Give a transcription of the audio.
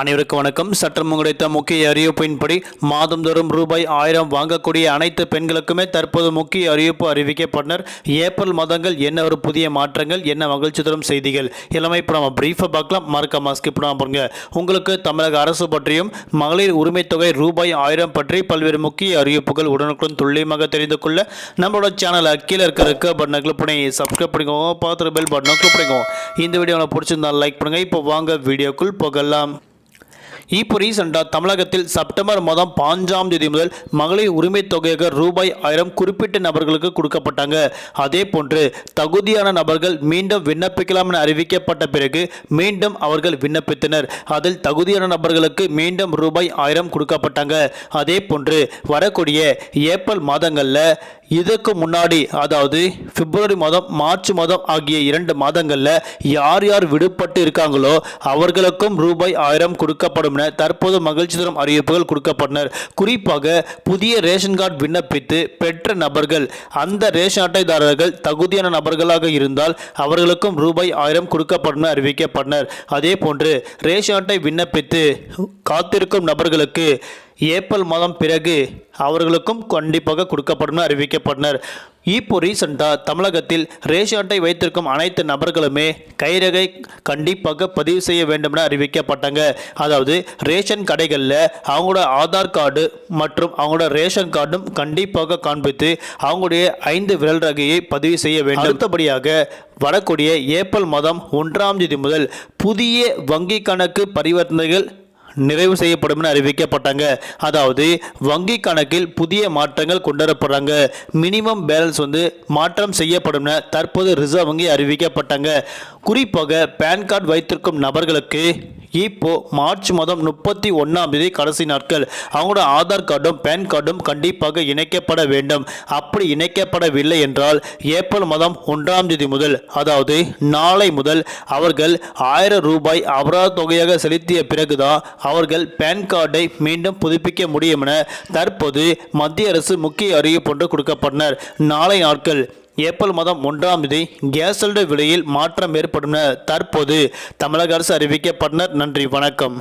அனைவருக்கும் வணக்கம். சற்றம் கிடைத்த முக்கிய அறிவிப்பின்படி மாதந்தோறும் ரூபாய் ஆயிரம் வாங்கக்கூடிய அனைத்து பெண்களுக்குமே தற்போது முக்கிய அறிவிப்பு அறிவிக்கப்பட்டனர். ஏப்ரல் மாதங்கள் என்ன ஒரு புதிய மாற்றங்கள் என்ன மகிழ்ச்சி தரும் செய்திகள்? எல்லாமே இப்போ நம்ம பிரீஃபாக பார்க்கலாம். மறக்காம ஸ்கிப் பண்ணாம பாருங்க உங்களுக்கு தமிழக அரசு பற்றியும் மகளிர் உரிமைத் தொகை ரூபாய் ஆயிரம் பற்றி பல்வேறு முக்கிய அறிவிப்புகள் உடனுக்குடன் துல்லியமாக தெரிந்து கொள்ள நம்மளோட சேனலை கீழே இருக்க இருக்க பட்டனை கிளிக் பண்ணி சப்ஸ்கிரைப் பண்ணிக்கோங்க. பார்த்துட்டு பெல் பட்டனை கிளிக் பண்ணிக்கோங்க. இந்த வீடியோ உங்களுக்கு பிடிச்சிருந்தா லைக் பண்ணுங்கள் இப்போ வாங்க வீடியோக்குள் போகலாம். இப்போ ரீசெண்டாக தமிழகத்தில் செப்டம்பர் மாதம் பாஞ்சாம் தேதி முதல் மகளிர் உரிமை தொகையாக ரூபாய் ஆயிரம் குறிப்பிட்ட நபர்களுக்கு கொடுக்கப்பட்டாங்க. அதே போன்று தகுதியான நபர்கள் மீண்டும் விண்ணப்பிக்கலாம் என அறிவிக்கப்பட்ட பிறகு மீண்டும் அவர்கள் விண்ணப்பித்தனர். அதில் தகுதியான நபர்களுக்கு மீண்டும் ரூபாய் ஆயிரம் கொடுக்கப்பட்டாங்க. அதே போன்று வரக்கூடிய ஏப்ரல் மாதங்களில் இதுக்கு முன்னாடி அதாவது பிப்ரவரி மாதம் மார்ச் மாதம் ஆகிய இரண்டு மாதங்களில் யார் யார் விடுபட்டு இருக்காங்களோ அவர்களுக்கும் ரூபாய் ஆயிரம் கொடுக்கப்படும் என தற்போது மகிழ்ச்சி தரும் அறிவிப்புகள் கொடுக்கப்பட்டனர். குறிப்பாக புதிய ரேஷன் கார்டு விண்ணப்பித்து பெற்ற நபர்கள் அந்த ரேஷன் அட்டைதாரர்கள் தகுதியான நபர்களாக இருந்தால் அவர்களுக்கும் ரூபாய் ஆயிரம் கொடுக்கப்படும் என அறிவிக்கப்பட்டனர். அதே போன்று ரேஷன் அட்டை விண்ணப்பித்து காத்திருக்கும் நபர்களுக்கு ஏப்ரல் மாதம் பிறகு அவர்களுக்கும் கண்டிப்பாக கொடுக்கப்படும் அறிவிக்கப்பட்டனர். இப்போ ரீசெண்டாக தமிழகத்தில் ரேஷன் அட்டை வைத்திருக்கும் அனைத்து நபர்களுமே கைரகை கண்டிப்பாக பதிவு செய்ய வேண்டும் என அறிவிக்கப்பட்டாங்க. அதாவது ரேஷன் கடைகளில் அவங்களோட ஆதார் கார்டு மற்றும் அவங்களோட ரேஷன் கார்டும் கண்டிப்பாக காண்பித்து அவங்களுடைய ஐந்து விரல் ரகையை பதிவு செய்ய வேண்டும். அடுத்தபடியாக வரக்கூடிய ஏப்ரல் மாதம் ஒன்றாம் தேதி முதல் புதிய வங்கி கணக்கு பரிவர்த்தனைகள் நிறைவு செய்யப்படும் என அறிவிக்கப்பட்டாங்க. அதாவது வங்கி கணக்கில் புதிய மாற்றங்கள் கொண்டுவரப்படுறாங்க. மினிமம் பேலன்ஸ் வந்து மாற்றம் செய்யப்படும் என தற்போது ரிசர்வ் வங்கி அறிவிக்கப்பட்டாங்க. குறிப்பாக பேன் கார்டு வைத்திருக்கும் நபர்களுக்கு இப்போ மார்ச் மாதம் முப்பத்தி ஒன்றாம் தேதி கடைசி நாட்கள். அவங்களோட ஆதார் கார்டும் பேன் கார்டும் கண்டிப்பாக இணைக்கப்பட வேண்டும். அப்படி இணைக்கப்படவில்லை என்றால் ஏப்ரல் மாதம் ஒன்றாம் தேதி முதல் அதாவது நாளை முதல் அவர்கள் ஆயிரம் ரூபாய் அபராத தொகையாக செலுத்திய பிறகுதான் அவர்கள் பேன் கார்டை மீண்டும் புதுப்பிக்க முடியும் என தற்போது மத்திய அரசு முக்கிய அறிவிப்பு ஒன்று கொடுக்கப்பட்டனர். நாளை நாட்கள் ஏப்ரல் மாதம் ஒன்றாம் தேதி கேஸ் சிலிண்டர் விலையில் மாற்றம் ஏற்படும் என தற்போது தமிழக அரசு அறிவிக்கப்பட்டனர். நன்றி வணக்கம்.